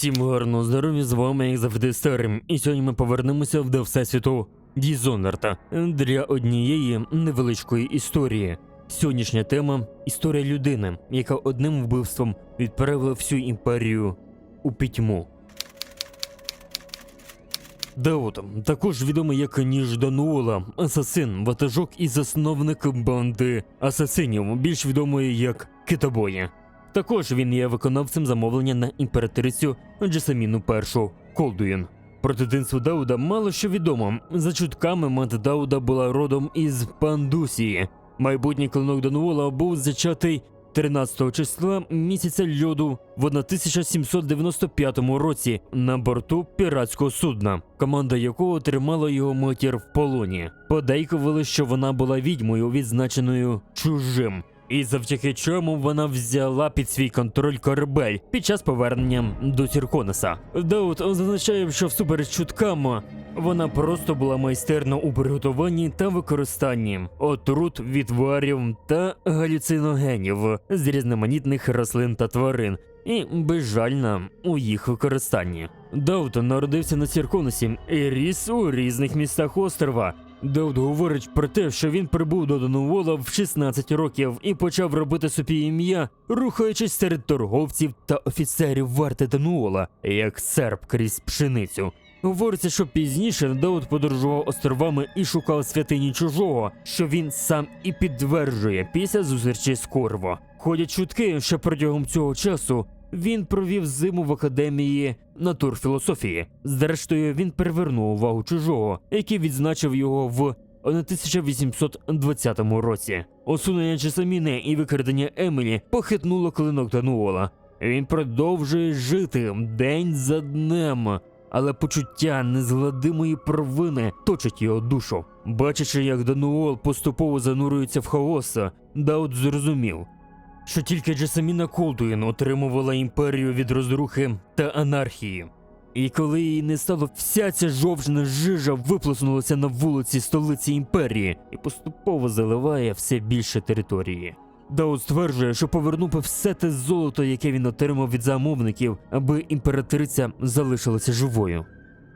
Усім гарного здоров'я, з вами як завжди старим. І сьогодні ми повернемося до всесвіту Дізонарта для однієї невеличкої історії. Сьогоднішня тема історія людини, яка одним вбивством відправила всю імперію у пітьму. Даут, також відомий як Ніж Дануола, асасин, ватажок і засновник банди асасинів, більш відомої як Китобоя. Також він є виконавцем замовлення на імператрицю Джесаміну І Колдуїн. Про дитинство Дауда мало що відомо. За чутками мати Дауда була родом із Пандусії. Майбутній клинок Дануола був зачатий 13 числа місяця льоду в 1795 році на борту піратського судна, команда якого тримала його матір в полоні. Подейкували, що вона була відьмою, відзначеною чужим. І завдяки чому вона взяла під свій контроль корабель під час повернення до Сірконеса. Даут зазначає, що всупереч чуткам вона просто була майстерна у приготуванні та використанні отрут, відварів та галюциногенів з різноманітних рослин та тварин. І безжальна у їх використанні. Даут народився на Сірконесі і ріс у різних містах острова. Даут говорить про те, що він прибув до Донувола в 16 років і почав робити собі ім'я, рухаючись серед торговців та офіцерів варти Донуола, як серп крізь пшеницю. Говориться, що пізніше Даут подорожував островами і шукав святині чужого, що він сам і підтверджує після зустрічі з Корво. Ходять чутки, що протягом цього часу він провів зиму в академії натурфілософії. Зрештою, він привернув увагу чужого, який відзначив його в 1820 році. Осунення Чесаміни і викрадення Емілі похитнуло клинок Дануола. Він продовжує жити день за днем. Але почуття незгладимої провини точить його душу. Бачачи, як Дануол поступово занурюється в хаос, Даут зрозумів, що тільки Джесаміна Колдуїн отримувала імперію від розрухи та анархії. І коли її не стало, вся ця жовчна жижа виплеснулася на вулиці столиці імперії і поступово заливає все більше території. Даут стверджує, що повернув все те золото, яке він отримав від замовників, аби імператриця залишилася живою.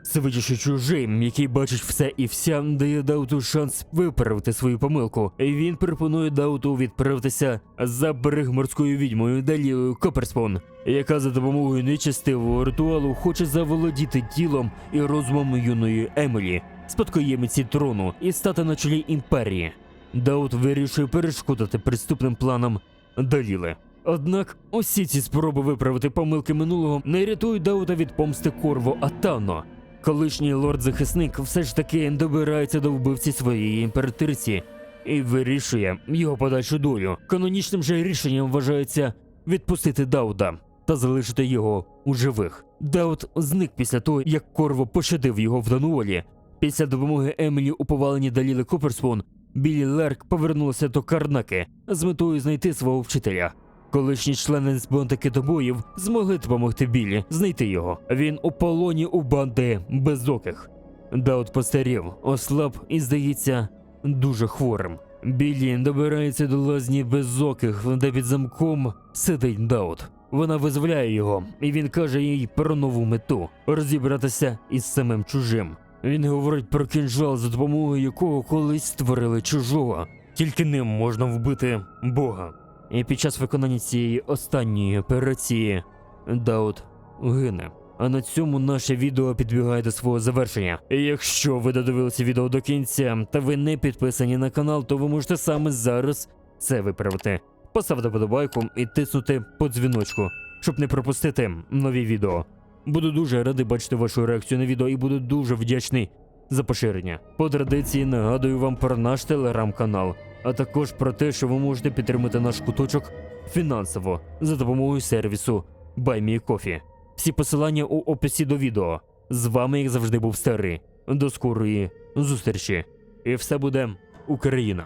Свидячи чужим, який бачить все і вся, дає Дауту шанс виправити свою помилку. Він пропонує Дауту відправитися за берег морською відьмою Далілою Коперспон, яка за допомогою нечестивого ритуалу хоче заволодіти тілом і розумом юної Емілі, спадкоємиці трону, і стати на чолі імперії. Даут вирішує перешкодити приступним планам Даліли. Однак усі ці спроби виправити помилки минулого не рятують Даута від помсти Корво Атано. Колишній лорд-захисник все ж таки добирається до вбивці своєї імператриці і вирішує його подальшу долю. Канонічним же рішенням вважається відпустити Дауда та залишити його у живих. Даут зник після того, як Корво пощадив його в Дануолі. Після допомоги Емілі у поваленні Даліли Куперспун, Білі Лерк повернулася до Карнаки з метою знайти свого вчителя. Колишні члени з банди китобоїв змогли допомогти Білі знайти його. Він у полоні у банди безоких. Даут постарів, ослаб і, здається, дуже хворим. Білі добирається до лазні безоких, де під замком сидить Даут. Вона визволяє його, і він каже їй про нову мету розібратися із самим чужим. Він говорить про кінжал, за допомогою якого колись створили чужого. Тільки ним можна вбити Бога. І під час виконання цієї останньої операції Даут гине. А на цьому наше відео підбігає до свого завершення. І якщо ви додивилися відео до кінця та ви не підписані на канал, то ви можете саме зараз це виправити. Поставте подобайку і тиснути по дзвіночку, щоб не пропустити нові відео. Буду дуже радий бачити вашу реакцію на відео і буду дуже вдячний за поширення. По традиції нагадую вам про наш телеграм-канал, а також про те, що ви можете підтримати наш куточок фінансово за допомогою сервісу BuyMeCoffee. Всі посилання у описі до відео. З вами, як завжди, був старий. До скорої зустрічі. І все буде Україна.